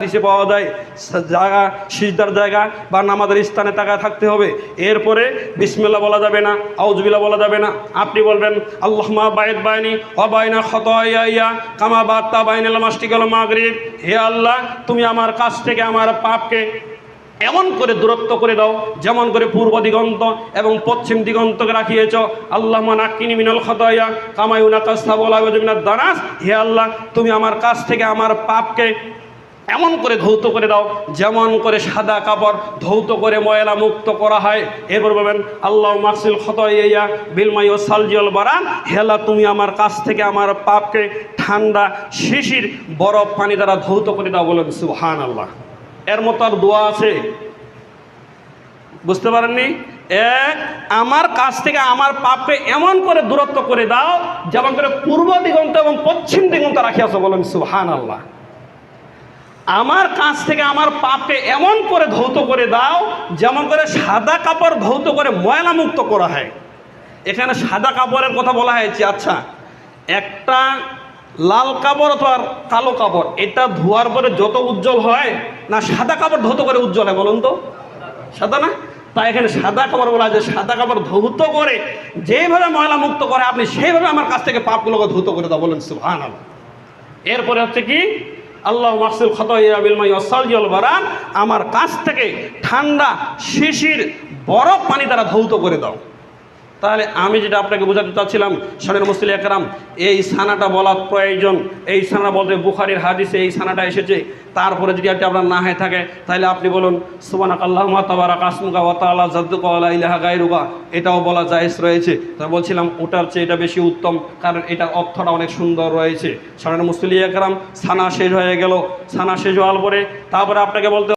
হাদিসে পাওয়া যায় জায়গা, সিজদার জায়গা বা নামাজের স্থানে তাকায় থাকতে হবে। এরপরে বিসমিল্লা বলা যাবে না আউজবিল্লা বলা যাবে না। আপনি বলবেন আল্লাহমা বাইদ বাইনি অবায়না খত ইয়া কামা বাত্তা বাইনাল মাস্টিকাল মাগরিব। হে আল্লাহ, তুমি আমার কাছ থেকে আমার পাপকে এমন করে দূরত্ব করে দাও, যেমন করে পূর্ব দিগন্ত এবং পশ্চিম দিগন্তকে রাখিয়েছ। আল্লাহ মানাক্কিনি মিনাল খতয়া, কামায়ুনা কাস্তা বলা দানাস। হে আল্লাহ, তুমি আমার কাছ থেকে আমার পাপকে এমন করে ধৌত করে দাও, যেমন করে সাদা কাপড় ধৌত করে ময়লা মুক্ত করা হয়। এরপর বলবেন, আল্লাহ মাকসিল খতইয়া বিলমাই ও সালজিয়ল বারান, হেলা তুমি আমার কাছ থেকে আমার পাপকে ঠান্ডা শিশির বরফ পানি দ্বারা ধৌত করে দাও। বলেন সুহান আল্লাহ এর মতো আর দোয়া আছে? বুঝতে পারেননি? এক আমার কাছ থেকে আমার পাপকে এমন করে দূরত্ব করে দাও, যেমন করে পূর্ব দিগন্ত এবং পশ্চিম দিগন্ত রাখিয়াছ। বলেন সুহান আল্লাহ আমার কাছ থেকে আমার পাপকে এমন করে ধৌত করে দাও, যেমন করে সাদা কাপড় ধৌত করে ময়লা মুক্ত করা হয়। এখানে সাদা কাপড়ের কথা বলা হয়েছে। আচ্ছা একটা লাল কাপড় অথবা কালো কাপড়, এটা ধোয়ার পরে যত উজ্জ্বল হয়, না সাদা কাপড় ধৌত করে উজ্জ্বল হয় বলুন তো? সাদা না? তাই এখানে সাদা কাপড় বলা যে সাদা কাপড় ধৌত করে যেভাবে ময়লা মুক্ত করে, আপনি সেইভাবে আমার কাছ থেকে পাপগুলোকে ধৌত করে দাও বলেন সুহান এরপরে হচ্ছে কি? আল্লাহ মাসুল বারান আমার কাছ থেকে ঠান্ডা শিশির বরফ পানি তারা ধৌত করে দাও। তাহলে আমি যেটা আপনাকে বোঝাতে চাচ্ছিলাম শরীর মুসলিম একরাম, এই সানাটা বলা প্রয়োজন, এই সানা বলতে বুখারির হাদিসে এই সানাটা এসেছে। তারপরে যদি এটি আপনার না হয়ে থাকে, তাহলে আপনি বলুন সুবানাক আল্লাহ তাবারা কাসমুকা ওয়াতালা জাদ্দুকা ওয়ালা ইলাহা গায়রুকা। এটাও বলা জায়েজ রয়েছে। তা বলছিলাম, ওটার চেয়ে এটা বেশি উত্তম, কারণ এটা অর্থটা অনেক সুন্দর রয়েছে। শরীর মুসলিম একরাম, সানা শেষ হয়ে গেল। সানা শেষ হওয়ার পরে তারপরে আপনাকে বলতে